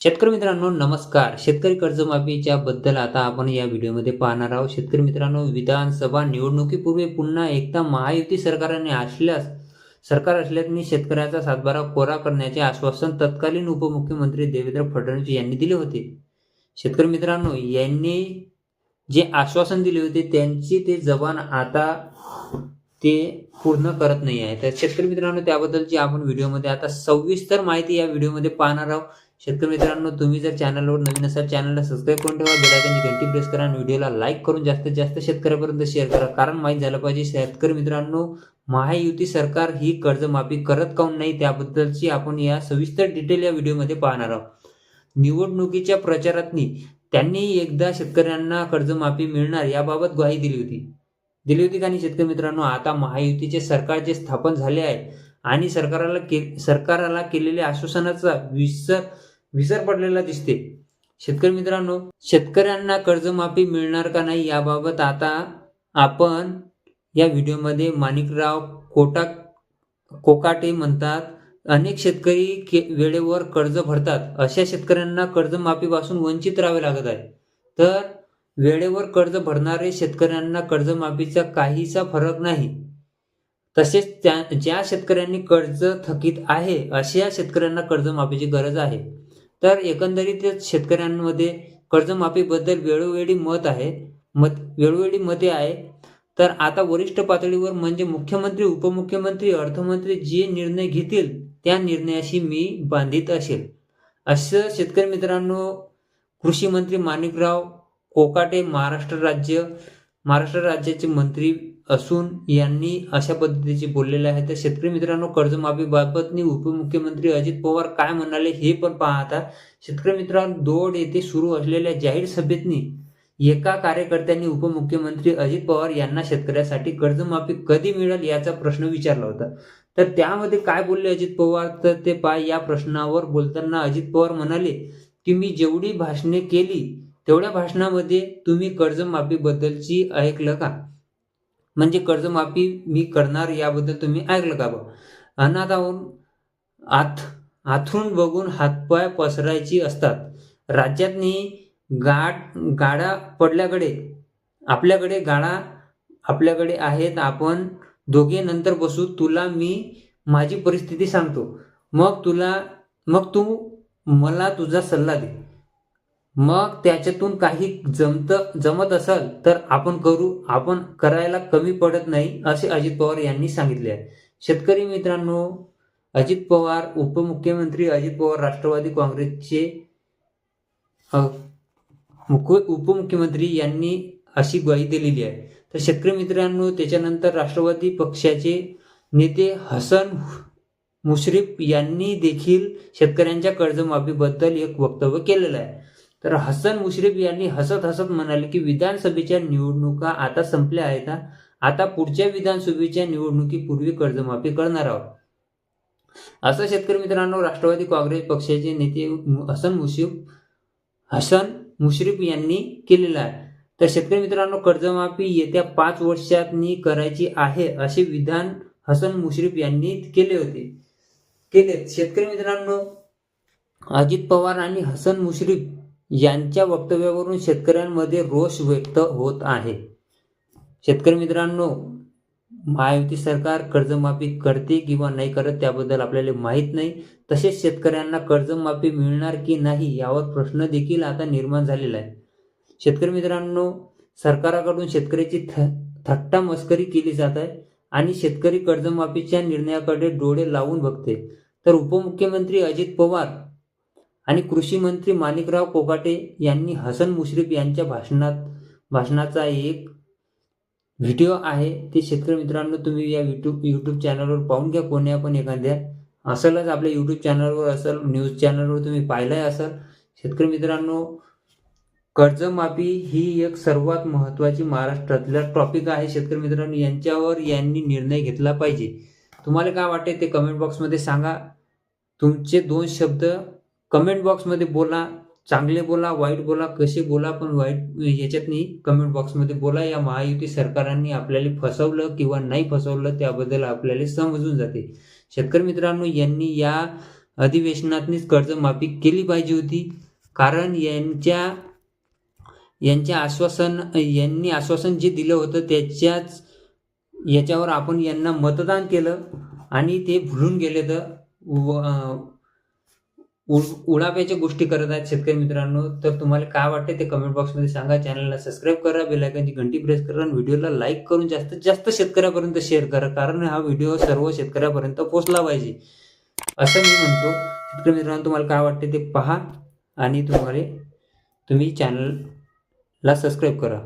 शेतकरी मित्रांनो नमस्कार. शेतकरी कर्जमाफीच्या बद्दल आता आपण या व्हिडिओमध्ये पाहणार आहोत. शेतकरी मित्रांनो विधानसभा निवडणुकीपूर्वी पुन्हा एकदा महायुती सरकारने असल्यास सरकार असल्याने शेतकऱ्याचा सातबारा कोरा करण्याचे आश्वासन तत्कालीन उपमुख्यमंत्री देवेंद्र फडणवीस यांनी दिले होते. शेतकरी मित्रांनो यांनी जे आश्वासन दिले होते त्यांची ते जबान आता ते पूर्ण करत नाही आहे. तर शेतकरी मित्रांनो त्याबद्दलची आपण व्हिडिओमध्ये आता सविस्तर माहिती या व्हिडिओमध्ये पाहणार आहोत. शेतकरी मित्रांनो तुम्ही जर चॅनलवर नवीन असाल चॅनलला सबस्क्राईब करून ठेवा बेलायकनची घंटी प्रेस करा आणि व्हिडिओला लाईक करून जास्तीत जास्त शेतकऱ्यापर्यंत शेअर करा. कारण माहीत झालं पाहिजे शेतकरी मित्रांनो महायुती सरकार ही कर्जमाफी करत काऊन नाही त्याबद्दलची आपण या सविस्तर डिटेल या व्हिडिओमध्ये पाहणार आहोत. निवडणुकीच्या प्रचारातनी त्यांनी एकदा शेतकऱ्यांना कर्जमाफी मिळणार याबाबत ग्वाही दिली होती. दिली होती का शेतकरी मित्रांनो? आता महायुतीचे सरकार जे स्थापन झाले आहे आणि सरकाराला के सरकाराला केलेल्या आश्वासनाचा विसर विसर पडलेला दिसते. शेतकरी मित्रांनो शेतकऱ्यांना कर्जमाफी मिळणार का नाही याबाबत आता आपण या व्हिडिओमध्ये माणिकराव कोटा कोकाटे म्हणतात अनेक शेतकरी के वेळेवर कर्ज भरतात. अशा शेतकऱ्यांना कर्जमाफीपासून वंचित राहावे लागत आहे. तर वेळेवर कर्ज भरणारे शेतकऱ्यांना कर्जमाफीचा काहीसा फरक नाही. तसेच त्या ज्या शेतकऱ्यांनी कर्ज थकीत आहे अशा शेतकऱ्यांना कर्जमाफीची गरज आहे. तर एकंदरीत शेतकऱ्यांमध्ये कर्जमाफीबद्दल वेळोवेळी मत आहे. मत वेळोवेळी मते आहे. तर आता वरिष्ठ पातळीवर म्हणजे मुख्यमंत्री उपमुख्यमंत्री अर्थमंत्री जे निर्णय घेतील त्या निर्णयाशी मी बांधित असेल. असं शेतकरी मित्रांनो कृषी मंत्री माणिकराव कोकाटे महाराष्ट्र राज्य महाराष्ट्र राज्याचे मंत्री असून यांनी अशा पद्धतीचे बोललेले आहे. तर शेतकरी मित्रांनो कर्जमाफीबाबतनी उपमुख्यमंत्री अजित पवार काय म्हणाले हे पण पाहता शेतकरी मित्रांनो दोड येथे सुरू असलेल्या जाहीर सभेतनी एका कार्यकर्त्यांनी उपमुख्यमंत्री अजित पवार यांना शेतकऱ्यासाठी कर्जमाफी कधी मिळेल याचा प्रश्न विचारला होता. तर त्यामध्ये काय बोलले अजित पवार? तर ते पाय या प्रश्नावर बोलताना अजित पवार म्हणाले की मी जेवढी भाषणे केली तेवढ्या भाषणामध्ये तुम्ही कर्जमाफीबद्दलची ऐकलं का? म्हणजे कर्जमाफी मी करणार याबद्दल तुम्ही ऐकलं का बा अनाथाहून आथ आथरून बघून हातपाय पसरायची असतात. राज्यातनी गाड गाडा पडल्याकडे आपल्याकडे गाडा आपल्याकडे आहेत आपण दोघे नंतर बसू तुला मी माझी परिस्थिती सांगतो. मग तुला मग तू मला तुझा सल्ला दे. मग त्याच्यातून काही जमत जमत असेल तर आपण करू. आपण करायला कमी पडत नाही असे अजित पवार यांनी सांगितले आहे. शेतकरी मित्रांनो अजित पवार उपमुख्यमंत्री अजित पवार राष्ट्रवादी काँग्रेसचे उपमुख्यमंत्री यांनी अशी ग्वाही दिलेली आहे. तर शेतकरी मित्रांनो त्याच्यानंतर राष्ट्रवादी पक्षाचे नेते हसन मुश्रीफ यांनी देखील शेतकऱ्यांच्या कर्जमाफीबद्दल एक वक्तव्य केलेलं आहे. तर हसन मुश्रीफ यांनी हसत हसत म्हणाले की विधानसभेच्या निवडणुका आता संपल्या आहेत आता पुढच्या विधानसभेच्या निवडणुकीपूर्वी कर्जमाफी करणार आहोत. असं शेतकरी मित्रांनो राष्ट्रवादी काँग्रेस पक्षाचे नेते हसन मुश्रीफ हसन मुश्रीफ यांनी केलेलं आहे. तर शेतकरी मित्रांनो कर्जमाफी येत्या पाच वर्षांनी करायची आहे असे विधान हसन मुश्रीफ यांनी केले होते. केले शेतकरी मित्रांनो अजित पवार आणि हसन मुश्रीफ यांच्या वक्तव्यावरून शेतकऱ्यांमध्ये रोष व्यक्त होत आहे. शेतकरी मित्रांनो महायुती सरकार कर्जमाफी करते किंवा नाही करत त्याबद्दल आपल्याला माहीत नाही. तसेच शेतकऱ्यांना कर्जमाफी मिळणार की नाही यावर प्रश्न देखील आता निर्माण झालेला आहे. शेतकरी मित्रांनो सरकाराकडून शेतकऱ्याची थ थट्टा मस्करी केली जात आहे आणि शेतकरी कर्जमाफीच्या निर्णयाकडे डोळे लावून बघते. तर उपमुख्यमंत्री अजित पवार आणि कृषी मंत्री माणिकराव कोकाटे यांनी हसन मुश्रीफ यांच्या भाषणात भाषणाचा एक व्हिडिओ आहे. ते शेतकरी मित्रांनो तुम्ही या यूट्यूब यूट्यूब चॅनलवर पाहून घ्या. कोण्या पण एखाद्या असलच आपल्या यूट्यूब चॅनलवर असेल न्यूज चॅनलवर तुम्ही पाहिलंय असेल शेतकरी मित्रांनो कर्जमाफी ही एक सर्वात महत्त्वाची महाराष्ट्रातल्या टॉपिक आहे. शेतकरी मित्रांनो यांच्यावर यांनी निर्णय घेतला पाहिजे. तुम्हाला काय वाटते ते कमेंट बॉक्समध्ये सांगा. तुमचे दोन शब्द कमेंट बॉक्समध्ये बोला चांगले बोला वाईट बोला कसे बोला पण वाईट याच्यातनी कमेंट बॉक्समध्ये बोला या महायुती सरकारांनी आपल्याला फसवलं किंवा नाही फसवलं त्याबद्दल आपल्याला समजून जाते. शेतकरी मित्रांनो यांनी या अधिवेशनातनीच कर्जमाफी केली पाहिजे होती. कारण यांच्या यांच्या आश्वासन यांनी आश्वासन जे दिलं होतं त्याच्याच याच्यावर आपण यांना मतदान केलं आणि ते भुलून गेले तर व- उडाप्याच्या गोष्टी करत आहेत शेतकरी मित्रांनो तर तुम्हाला काय वाटते ते कमेंट बॉक्समध्ये सांगा. चॅनलला सबस्क्राईब करा बेलायकनची घंटी प्रेस करा आणि व्हिडिओला लाईक करून जास्तीत जास्त शेतकऱ्यापर्यंत शेअर करा. कारण हा व्हिडिओ सर्व शेतकऱ्यापर्यंत पोहोचला पाहिजे. असं मी म्हणतो. शेतकरी मित्रांनो तुम्हाला काय वाटते ते पहा आणि तुम्हाला तुम्ही चॅनलला सबस्क्राईब करा.